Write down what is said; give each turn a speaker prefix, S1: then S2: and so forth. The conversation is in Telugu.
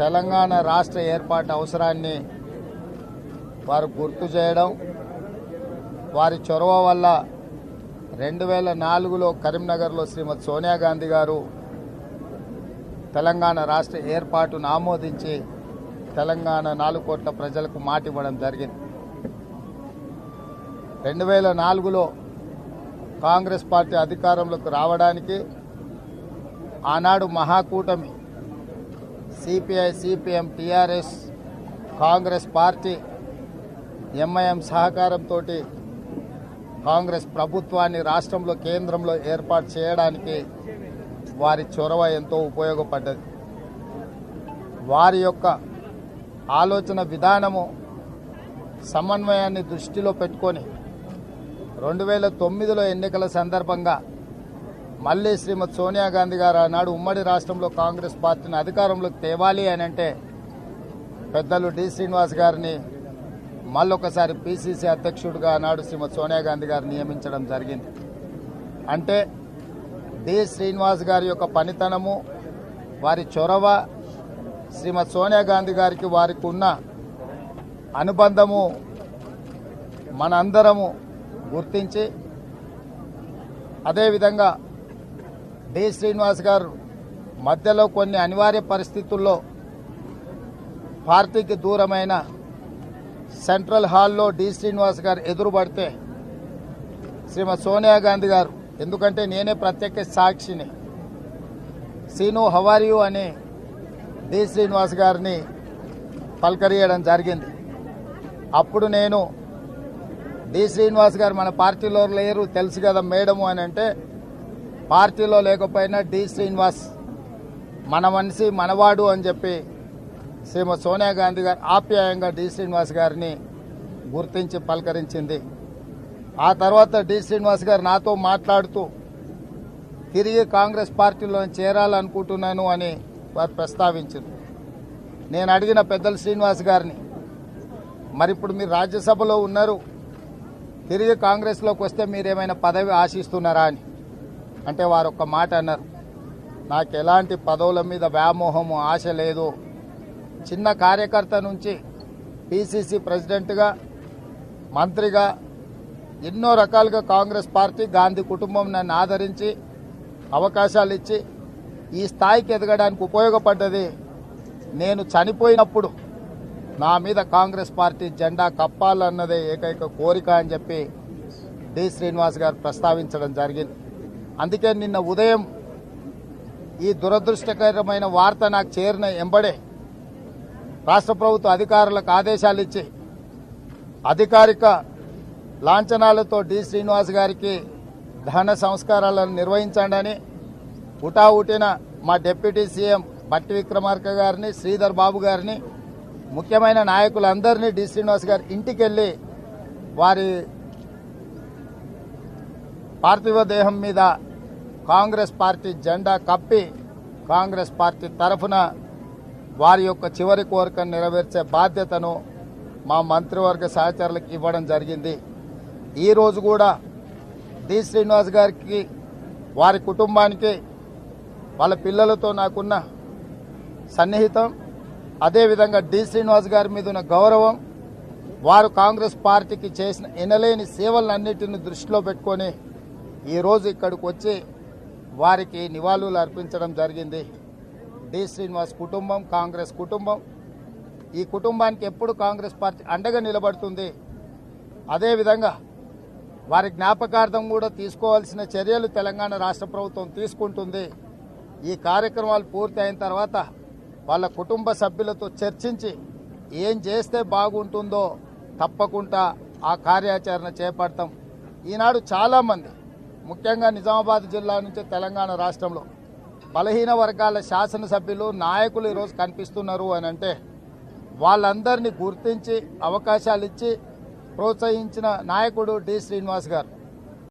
S1: తెలంగాణ రాష్ట్ర ఏర్పాటు అవసరాన్ని వారు గుర్తు చేయడం వారి చొరవ వల్ల రెండు వేల నాలుగులో కరీంనగర్లో శ్రీమతి సోనియా గాంధీ గారు తెలంగాణ రాష్ట్ర ఏర్పాటును ఆమోదించి తెలంగాణ నాలుగు కోట్ల ప్రజలకు మాట ఇవ్వడం జరిగింది. రెండు వేల నాలుగులో కాంగ్రెస్ పార్టీ అధికారంలోకి రావడానికి ఆనాడు మహాకూటమి CPI CPM TRS Congress party MIM సహకారంతో కాంగ్రెస్ ప్రభుత్వాన్ని రాష్ట్రంలో కేంద్రంలో ఏర్పాటు చేయడానికి వారి చొరవ ఎంతో ఉపయోగపడ్డది. వారి యొక్క ఆలోచన విధానము సమన్వయాన్ని దృష్టిలో పెట్టుకొని రెండు వేల తొమ్మిదిలో ఎన్నికల సందర్భంగా మళ్ళీ శ్రీమతి సోనియా గాంధీ గారు ఆనాడు ఉమ్మడి రాష్ట్రంలో కాంగ్రెస్ పార్టీని అధికారంలోకి తేవాలి అని అంటే పెద్దలు డి శ్రీనివాస్ గారిని మళ్ళొకసారి పిసిసి అధ్యక్షుడిగా ఆనాడు శ్రీమతి సోనియా గాంధీ గారు నియమించడం జరిగింది. అంటే డి శ్రీనివాస్ గారి యొక్క పనితనము వారి చొరవ శ్రీమతి సోనియా గాంధీ గారికి వారికి ఉన్న అనుబంధము మనందరము గుర్తించి అదేవిధంగా డి శ్రీనివాస్ గారు మధ్యలో కొన్ని అనివార్య పరిస్థితుల్లో పార్టీకి దూరమైన సెంట్రల్ హాల్లో డి. శ్రీనివాస్ గారు ఎదురుపడితే శ్రీమతి సోనియా గాంధీ గారు ఎందుకంటే నేనే ప్రత్యేక సాక్షిని. సీను హవారియు అని డి. శ్రీనివాస్ గారిని పలకరియడం జరిగింది. అప్పుడు నేను డి. శ్రీనివాస్ గారు మన పార్టీలో లేరు తెలుసు కదా మేడము అని అంటే పార్టీలో లేకపోయినా డి శ్రీనివాస్ మన మనిషి మనవాడు అని చెప్పి శ్రీమతి సోనియా గాంధీ గారు ఆప్యాయంగా డి శ్రీనివాస్ గారిని గుర్తించి పలకరించింది. ఆ తర్వాత డి శ్రీనివాస్ గారు నాతో మాట్లాడుతూ తిరిగి కాంగ్రెస్ పార్టీలో చేరాలనుకుంటున్నాను అని వారు ప్రస్తావించింది. నేను అడిగిన పెద్దలు శ్రీనివాస్ గారిని మరి ఇప్పుడు మీరు రాజ్యసభలో ఉన్నారు తిరిగి కాంగ్రెస్లోకి వస్తే మీరేమైనా పదవి ఆశిస్తున్నారా అని. అంటే వారు ఒక మాట అన్నారు. నాకు ఎలాంటి పదవుల మీద వ్యామోహము ఆశ లేదు. చిన్న కార్యకర్త నుంచి పిసిసి ప్రెసిడెంట్గా మంత్రిగా ఎన్నో రకాలుగా కాంగ్రెస్ పార్టీ గాంధీ కుటుంబం నన్ను ఆదరించి అవకాశాలు ఇచ్చి ఈ స్థాయికి ఎదగడానికి ఉపయోగపడ్డది. నేను చనిపోయినప్పుడు నా మీద కాంగ్రెస్ పార్టీ జెండా కప్పాలన్నదే ఏకైక కోరిక అని చెప్పి డి. శ్రీనివాస్ గారు ప్రస్తావించడం జరిగింది. అందుకే నిన్న ఉదయం ఈ దురదృష్టకరమైన వార్త నాకు చేరిన ఎంబడే రాష్ట్ర ప్రభుత్వ అధికారులకు ఆదేశాలు ఇచ్చి అధికారిక లాంఛనాలతో డి శ్రీనివాస్ గారికి దహన సంస్కారాలను నిర్వహించండి హుటాహుటిన మా డిప్యూటీ సీఎం బట్టి విక్రమార్క గారిని శ్రీధర్ బాబు గారిని ముఖ్యమైన నాయకులందరినీ డి శ్రీనివాస్ గారి ఇంటికి వెళ్ళి వారి పార్థివ దేహం మీద కాంగ్రెస్ పార్టీ జెండా కప్పి కాంగ్రెస్ పార్టీ తరఫున వారి యొక్క చివరి కోరికను నెరవేర్చే బాధ్యతను మా మంత్రివర్గ సహచరులకు ఇవ్వడం జరిగింది. ఈరోజు కూడా డి శ్రీనివాస్ గారికి వారి కుటుంబానికి వాళ్ళ పిల్లలతో నాకున్న సన్నిహితం అదేవిధంగా డి శ్రీనివాస్ గారి మీద ఉన్న గౌరవం వారు కాంగ్రెస్ పార్టీకి చేసిన ఎనలేని సేవలన్నింటిని దృష్టిలో పెట్టుకొని ఈరోజు ఇక్కడికి వచ్చి వారికి నివాళులు అర్పించడం జరిగింది. డి. శ్రీనివాస్ కుటుంబం కాంగ్రెస్ కుటుంబం. ఈ కుటుంబానికి ఎప్పుడు కాంగ్రెస్ పార్టీ అండగా నిలబడుతుంది? అదేవిధంగా వారి జ్ఞాపకార్థం కూడా తీసుకోవాల్సిన చర్యలు తెలంగాణ రాష్ట్ర ప్రభుత్వం తీసుకుంటుంది. ఈ కార్యక్రమాలు పూర్తి అయిన తర్వాత వాళ్ళ కుటుంబ సభ్యులతో చర్చించి ఏం చేస్తే బాగుంటుందో తప్పకుండా ఆ కార్యాచరణ చేపడతాం. ఈనాడు చాలామంది ముఖ్యంగా నిజామాబాద్ జిల్లా నుంచి తెలంగాణ రాష్ట్రంలో బలహీన వర్గాల శాసనసభ్యులు నాయకులు ఈరోజు కనిపిస్తున్నారు అని అంటే వాళ్ళందరినీ గుర్తించి అవకాశాలు ఇచ్చి ప్రోత్సహించిన నాయకుడు డి. శ్రీనివాస్ గారు.